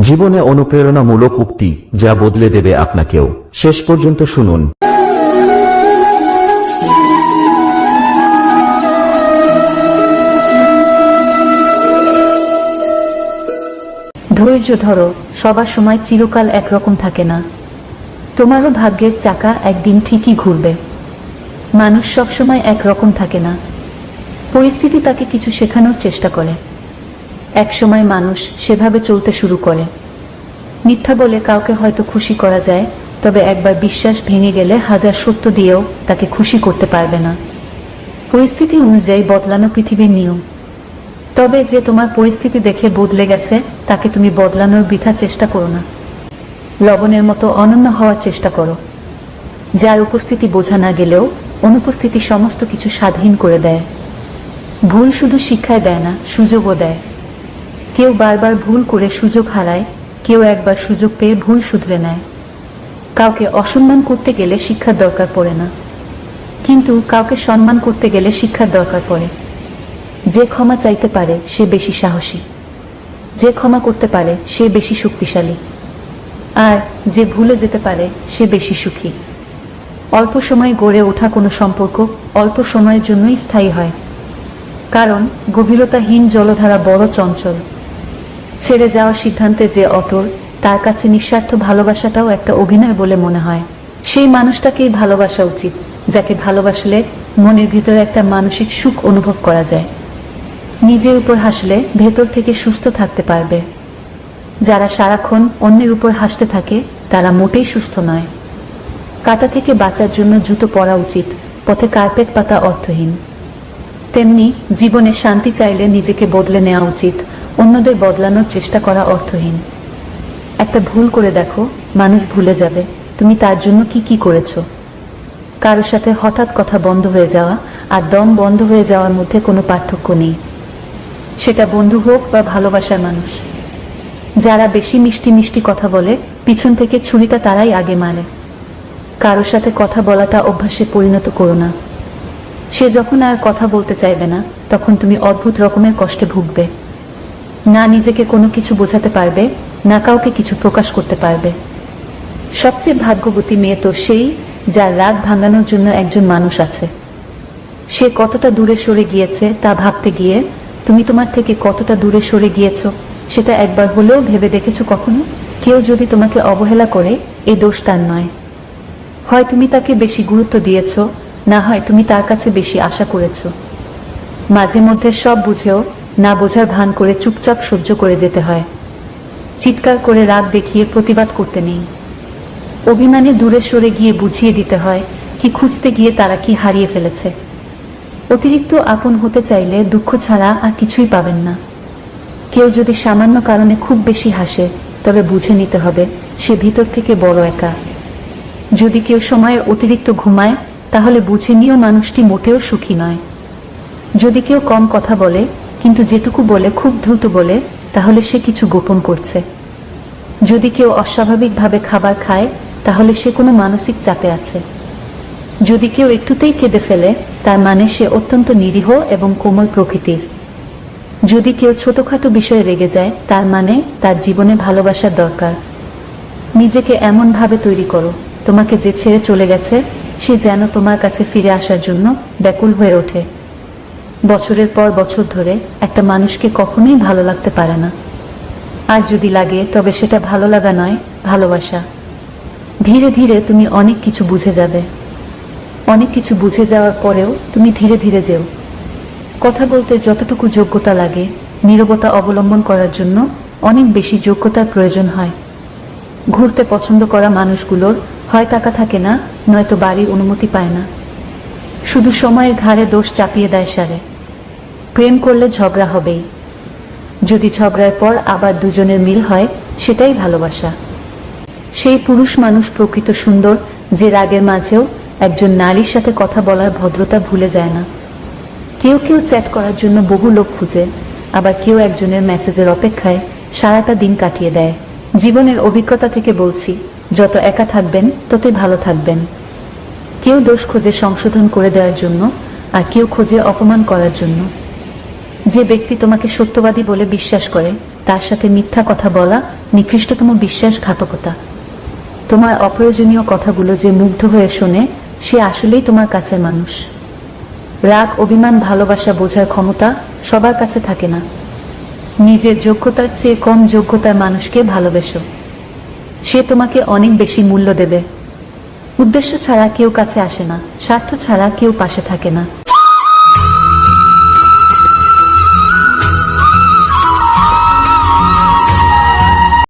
জীবনে অনুপ্রেরণামূলক উক্তি যা বদলে দেবে আপনাকেও। শেষ পর্যন্ত শুনুন। ধৈর্য ধরো, সবার সময় চিরকাল একরকম থাকে না। তোমারও ভাগ্যের চাকা একদিন ঠিকই ঘুরবে। মানুষ সবসময় একরকম থাকে না। পরিস্থিতি তাকে কিছু শেখানোর চেষ্টা করে। এক সময় মানুষ সেভাবে চলতে শুরু করে। মিথ্যা বলে কাউকে হয়তো খুশি করা যায়, তবে একবার বিশ্বাস ভেঙে গেলে হাজার সত্য দিয়েও তাকে খুশি করতে পারবে না। পরিস্থিতি অনুযায়ী বদলানো পৃথিবীর নিয়ম। তবে যে তোমার পরিস্থিতি দেখে বদলে গেছে, তাকে তুমি বদলানোর বৃথা চেষ্টা করো না। লবণের মতো অনন্য হওয়ার চেষ্টা করো। যার উপস্থিতি বোঝা না গেলেও অনুপস্থিতি সমস্ত কিছু স্বাধীন করে দেয়। ভুল শুধু শিক্ষায় দেয় না, সুযোগও দেয়। কেউ বারবার ভুল করে সুযোগ হারায়, কেউ একবার সুযোগ পেয়ে ভুল শুধরে নেয়। কাউকে অসম্মান করতে গেলে শিক্ষার দরকার পড়ে না। কিন্তু কাউকে সম্মান করতে গেলে শিক্ষার দরকার পড়ে। যে ক্ষমা চাইতে পারে, সে বেশি সাহসী। যে ক্ষমা করতে পারে, সে বেশি শক্তিশালী। আর যে ভুলে যেতে পারে, সে বেশি সুখী। অল্প সময় গড়ে ওঠা কোনো সম্পর্ক অল্প সময়ের জন্যই স্থায়ী হয়। কারণ গভীরতাহীন জলধারা বড় চঞ্চল। ছেড়ে যাওয়ার সিদ্ধান্তে যে অটল তার কাছে নিঃস্বার্থ ভালোবাসাটাও একটা অভিনয় বলে মনে হয়। সেই মানুষটাকেই ভালোবাসা উচিত, যাকে ভালোবাসলে মনের ভিতরে একটা মানসিক সুখ অনুভব করা যায়। নিজের উপর হাসলে ভেতর থেকে সুস্থ থাকতে পারবে। যারা সারাক্ষণ অন্যের উপর হাসতে থাকে, তারা মোটেই সুস্থ নয়। কাটা থেকে বাঁচার জন্য জুতো পরা উচিত, পথে কার্পেট পাতা অর্থহীন। তেমনি জীবনে শান্তি চাইলে নিজেকে বদলে নেওয়া উচিত। অন্যদের বদলানোর চেষ্টা করা অর্থহীন। একটা ভুল করে দেখো, মানুষ ভুলে যাবে। তুমি তার জন্য কি কি করেছ? কারোর সাথে হঠাৎ কথা বন্ধ হয়ে যাওয়া আর দম বন্ধ হয়ে যাওয়ার মধ্যে কোনো পার্থক্য নেই। সেটা বন্ধু হোক বা ভালোবাসার মানুষ। যারা বেশি মিষ্টি মিষ্টি কথা বলে, পিছন থেকে ছুরিটা তারাই আগে মারে। কারোর সাথে কথা বলাটা অভ্যাসে পরিণত করো না। সে যখন আর কথা বলতে চাইবে না, তখন তুমি অদ্ভুত রকমের কষ্টে ভুগবে। না নিজেকে কোনো কিছু বোঝাতে পারবে, না কাউকে কিছু প্রকাশ করতে পারবে। সবচেয়ে ভাগ্যবতী মেয়ে তো সেই যার রাগ ভাঙানোর জন্য একজন মানুষ আছে। সে কতটা দূরে সরে গিয়েছে তা ভাবতে গিয়ে, তুমি তোমার থেকে কতটা দূরে সরে গিয়েছো, সেটা একবার হলেও ভেবে দেখেছ কখনো? কেউ যদি তোমাকে অবহেলা করে, এ দোষ তার নয়। হয় তুমি তাকে বেশি গুরুত্ব দিয়েছ, না হয় তুমি তার কাছে বেশি আশা করেছ। মাঝে মধ্যে সব বুঝেও না বোঝার ভান করে চুপচাপ সহ্য করে যেতে হয়। চিৎকার করে রাগ দেখিয়ে প্রতিবাদ করতে নেই। অভিমানে দূরে সরে গিয়ে বুঝিয়ে দিতে হয়, কি খুঁজতে গিয়ে তারা কি হারিয়ে ফেলেছে। অতিরিক্ত আপন হতে চাইলে দুঃখ ছাড়া আর কিছুই পাবেন না। কেউ যদি সামান্য কারণে খুব বেশি হাসে, তবে বুঝে নিতে হবে সে ভিতর থেকে বড় একা। যদি কেউ সময়ের অতিরিক্ত ঘুমায়, তাহলে বুঝে নিয়েও মানুষটি মোটেও সুখী নয়। যদি কেউ কম কথা বলে কিন্তু যেটুকু বলে, খুব দ্রুত বলে, তাহলে সে কিছু গোপন করছে। যদি কেউ অস্বাভাবিকভাবে খাবার খায়, তাহলে সে কোনো মানসিক চাপে আছে। যদি কেউ একটুতেই কেঁদে ফেলে, তার মানে সে অত্যন্ত নিরীহ এবং কোমল প্রকৃতির। যদি কেউ ছোটখাটো বিষয়ে রেগে যায়, তার মানে তার জীবনে ভালোবাসার দরকার। নিজেকে এমনভাবে তৈরি করো, তোমাকে যে ছেড়ে চলে গেছে, সে যেন তোমার কাছে ফিরে আসার জন্য ব্যাকুল হয়ে ওঠে। বছরের পর বছর ধরে একটা মানুষকে কখনোই ভালো লাগতে পারে না। আর যদি লাগে, তবে সেটা ভালো লাগা নয়, ভালোবাসা। ধীরে ধীরে তুমি অনেক কিছু বুঝে যাবে। অনেক কিছু বুঝে যাওয়ার পরেও তুমি ধীরে ধীরে যেও। কথা বলতে যতটুকু যোগ্যতা লাগে, নীরবতা অবলম্বন করার জন্য অনেক বেশি যোগ্যতার প্রয়োজন হয়। ঘুরতে পছন্দ করা মানুষগুলোর হয় টাকা থাকে না, নয়তো বাড়ির অনুমতি পায় না। শুধু সময়ের ঘাড়ে দোষ চাপিয়ে দেয় সারে। প্রেম করলে ঝগড়া হবেই। যদি ঝগড়ার পর আবার দুজনের মিল হয়, সেটাই ভালোবাসা। সেই পুরুষ মানুষ প্রকৃত সুন্দর, যে রাগের মাঝেও একজন নারীর সাথে কথা বলার ভদ্রতা ভুলে যায় না। কেউ কেউ চ্যাট করার জন্য বহু লোক খুঁজে, আবার কেউ একজনের মেসেজের অপেক্ষায় সারাটা দিন কাটিয়ে দেয়। জীবনের অভিজ্ঞতা থেকে বলছি, যত একা থাকবেন, ততই ভালো থাকবেন। কেউ দোষ খোঁজে সংশোধন করে দেওয়ার জন্য, আর কেউ খোঁজে অপমান করার জন্য। যে ব্যক্তি তোমাকে সত্যবাদী বলে বিশ্বাস করে, তার সাথে মিথ্যা কথা বলা নিকৃষ্টতম বিশ্বাসঘাতকতা। তোমার অপ্রয়োজনীয় কথাগুলো যে মুগ্ধ হয়ে শোনে, সে আসলেই তোমার কাছের মানুষ। রাগ, অভিমান, ভালোবাসা বোঝার ক্ষমতা সবার কাছে থাকে না। নিজের যোগ্যতার চেয়ে কম যোগ্যতার মানুষকে ভালোবেসো। সে তোমাকে অনেক বেশি মূল্য দেবে। উদ্দেশ্য ছাড়া কেউ কাছে আসে না, স্বার্থ ছাড়া কেউ পাশে থাকে না।